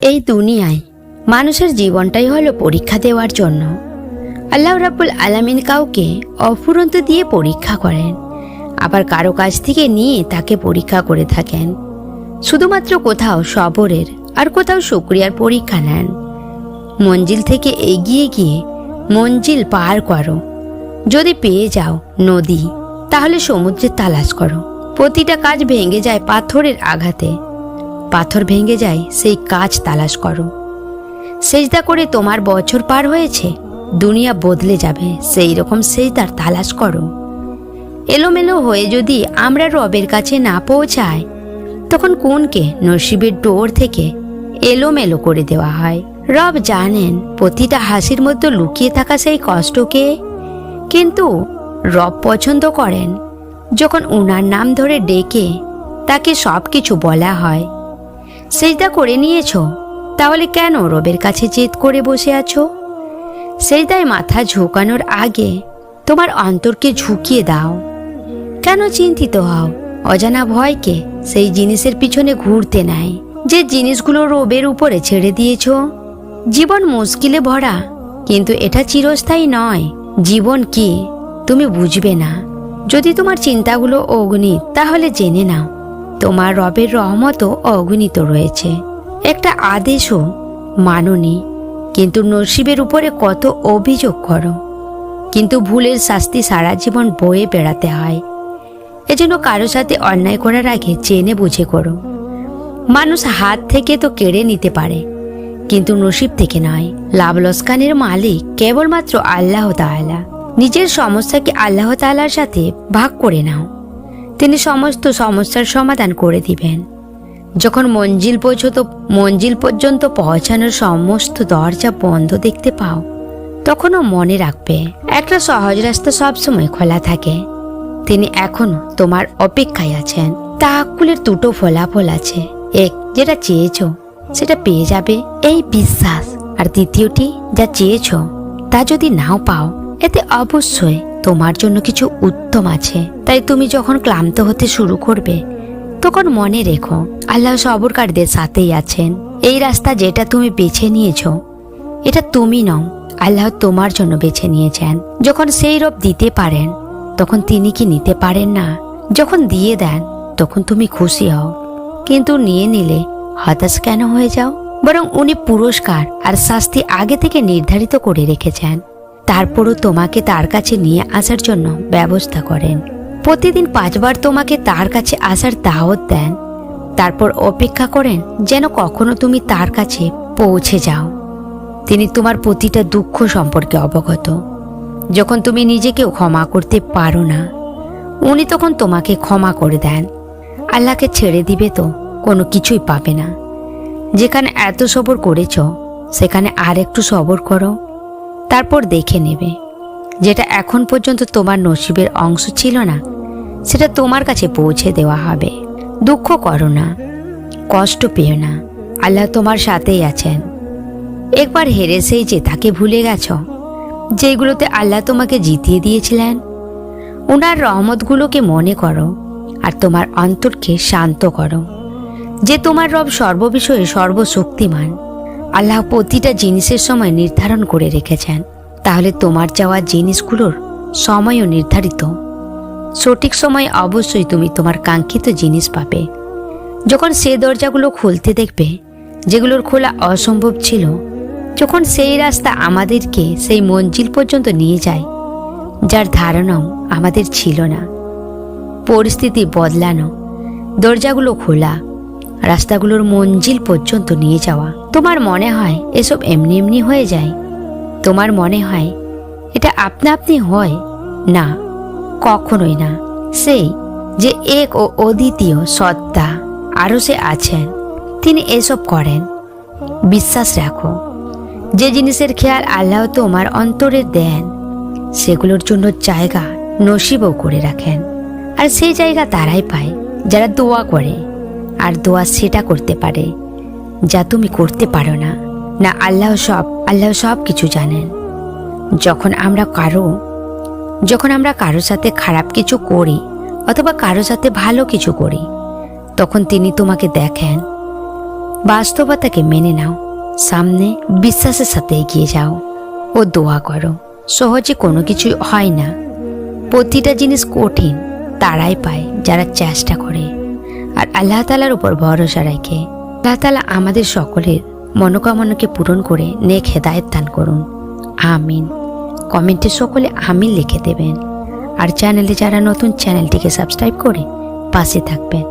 এই দুনিয়ায় মানুষের জীবনটাই হলো পরীক্ষা দেওয়ার জন্য। আল্লাহ রাব্বুল আলামিন কাউকে অফুরন্ত দিয়ে পরীক্ষা করেন। আবার কারও কাছ থেকে নিয়ে তাকে পরীক্ষা করে থাকেন। শুধুমাত্র কোথাও সবরের আর কোথাও শুক্রিয়ার পরীক্ষা নেন। মঞ্জিল থেকে এগিয়ে গিয়ে মঞ্জিল পার করো। যদি পেয়ে যাও নদী, তাহলে সমুদ্রের তালাশ করো। প্রতিটা কাজ ভেঙে যায় পাথরের আঘাতে। পাথর ভেঙে যায়, সেই কাজ তালাশ করো। সেজদা করে তোমার বছর পার হয়েছে, দুনিয়া বদলে যাবে, সেই রকম সেজদার তালাশ করো। এলোমেলো হয়ে যদি আমরা রবের কাছে না পৌঁছাই, তখন কোনকে? নসিবের ডোর থেকে এলোমেলো করে দেওয়া হয়। রব জানেন, প্রতিটা হাসির মধ্যে লুকিয়ে থাকা সেই কষ্টকে কিন্তু রব পছন্দ করেন, যখন উনার নাম ধরে ডেকে তাকে সব কিছু বলা হয়। সেজদা করে নিয়েছ? তাহলে কেন রবের কাছে জেদ করে বসে আছো? সেজদায় মাথা ঝুঁকানোর আগে তোমার অন্তরকে ঝুঁকিয়ে দাও। কেন চিন্তিত হও? অজানা ভয়কে সেই জিনিসের পিছনে ঘুরতে নাই। যে জিনিসগুলো রোবের উপরে ছেড়ে দিয়েছ, জীবন মুশকিলে ভরা, কিন্তু এটা চিরস্থায়ী নয়। জীবন কি? তুমি বুঝবে না। যদি তোমার চিন্তাগুলো অগ্নি, তাহলে জেনে নাও। তোমার রবের রহমতও অগণিত রয়েছে। একটা আদেশও মাননি কিন্তু নসিবের উপরে কত অভিযোগ করো। কিন্তু ভুলের শাস্তি সারা জীবন বয়ে বেড়াতে হয়। এজন্য কারও সাথে অন্যায় করার আগে জেনে বুঝে করো। মানুষ হাত থেকে তো কেড়ে নিতে পারে, কিন্তু নসিব থেকে নয়। লাভ লস্কানের মালিক কেবলমাত্র আল্লাহ তাআলা। নিজের সমস্যাকে আল্লাহ তাআলার সাথে ভাগ করে নাও। তিনি সমস্ত সমস্যার সমাধান করে দিবেন। যখন মঞ্জিল পর্যন্ত মঞ্জিল পর্যন্ত পৌঁছানোর সমস্ত দরজা বন্ধ দেখতে পাও, তখনও মনে রাখবে, একটা সহজ রাস্তা সবসময় খোলা থাকে। তিনি এখনও তোমার অপেক্ষায় আছেন। তাহাকুলের দুটো ফলাফল আছে। এক, যেটা চেয়েছো, সেটা পেয়ে যাবে, এই বিশ্বাস। আর দ্বিতীয়টি, যা চেয়েছো, তা যদি নাও পাও, এতে অবশ্যই তোমার জন্য কিছু উত্তম আছে। তাই তুমি যখন ক্লান্ত হতে শুরু করবে, তখন মনে রেখো, আল্লাহ সবরকারদের সাথেই আছেন। এই রাস্তা যেটা তুমি বেছে নিয়েছ, এটা তুমি নও, আল্লাহ তোমার জন্য বেছে নিয়েছেন। যখন সেই রব দিতে পারেন, তখন তিনি কি নিতে পারেন না? যখন দিয়ে দেন, তখন তুমি খুশি হও। কিন্তু নিয়ে নিলে হতাশ কেন হয়ে যাও? বরং উনি পুরস্কার আর শাস্তি আগে থেকে নির্ধারিত করে রেখেছেন। তারপরও তোমাকে তার কাছে নিয়ে আসার জন্য ব্যবস্থা করেন। প্রতিদিন পাঁচবার তোমাকে তার কাছে আসার দাওয়াত দেন। তারপর অপেক্ষা করেন যেন কখনো তুমি তার কাছে পৌঁছে যাও। তিনি তোমার প্রতিটা দুঃখ সম্পর্কে অবগত। যখন তুমি নিজেকেও ক্ষমা করতে পারো না, উনি তখন তোমাকে ক্ষমা করে দেন। আল্লাহকে ছেড়ে দিবে তো কোনো কিছুই পাবে না। যেখানে এত সবর করেছ, সেখানে আর একটু সবর করো। তারপর দেখে নেবে। যেটা এখন পর্যন্ত তোমার নসিবের অংশ ছিল না, সেটা তোমার কাছে পৌঁছে দেওয়া হবে। দুঃখ করো না, কষ্ট পেও না, আল্লাহ তোমার সাথেই আছেন। একবার হেরে সেই যে তাকে ভুলে গেছ, যেগুলোতে আল্লাহ তোমাকে জিতিয়ে দিয়েছিলেন ওনার রহমতগুলোকে মনে করো আর তোমার অন্তরকে শান্ত করো, যে তোমার রব সর্ববিষয়ে সর্বশক্তিমান। আল্লাহ প্রতিটা জিনিসের সময় নির্ধারণ করে রেখেছেন। তাহলে তোমার চাওয়া জিনিসগুলোর সময়ও নির্ধারিত। সঠিক সময় অবশ্যই তুমি তোমার কাঙ্ক্ষিত জিনিস পাবে। যখন সে দরজাগুলো খুলতে দেখবে, যেগুলোর খোলা অসম্ভব ছিল, যখন সেই রাস্তা আমাদেরকে সেই মঞ্জিল পর্যন্ত নিয়ে যায়, যার ধারণাও আমাদের ছিল না। পরিস্থিতি বদলানো, দরজাগুলো খোলা রাস্তাগুলোর মঞ্জিল পর্যন্ত নিয়ে যাওয়া। তোমার মনে হয় এসব এমনি এমনি হয়ে যায়? তোমার মনে হয় এটা আপনা আপনি হয়? না, কখনোই না। সেই যে এক ও অদ্বিতীয় সত্তা আরও সে আছেন, তিনি এসব করেন। বিশ্বাস রাখো, যে জিনিসের খেয়াল আল্লাহ তোমার অন্তরে দেন, সেগুলোর জন্য জায়গা নসিবও করে রাখেন। আর সেই জায়গা তারাই পায় যারা দোয়া করে। আর দোয়া সেটা করতে পারে, যা তুমি করতে পারো না। না, আল্লাহ সব আল্লাহ সব কিছু জানেন। যখন আমরা কারও, যখন আমরা কারও সাথে খারাপ কিছু করি অথবা কারও সাথে ভালো কিছু করি, তখন তিনি তোমাকে দেখেন। বাস্তবতাকে মেনে নাও, সামনে বিশ্বাসের সাথে এগিয়ে যাও ও দোয়া করো। সহজে কোনো কিছু হয় না। প্রতিটা জিনিস কঠিন, তারাই পায় যারা চেষ্টা করে। আর আল্লাহ তালার উপর ভরসা রাখে আল্লাহ তালা আমাদের সকলের মনোকামনাকে পূরণ করে নেক হেদায়ত দান করুন। আমিন। কমেন্টে সকলে আমিন লিখে দেবেন। আর চ্যানেলে যারা নতুন, চ্যানেলটিকে সাবস্ক্রাইব করে পাশে থাকবেন।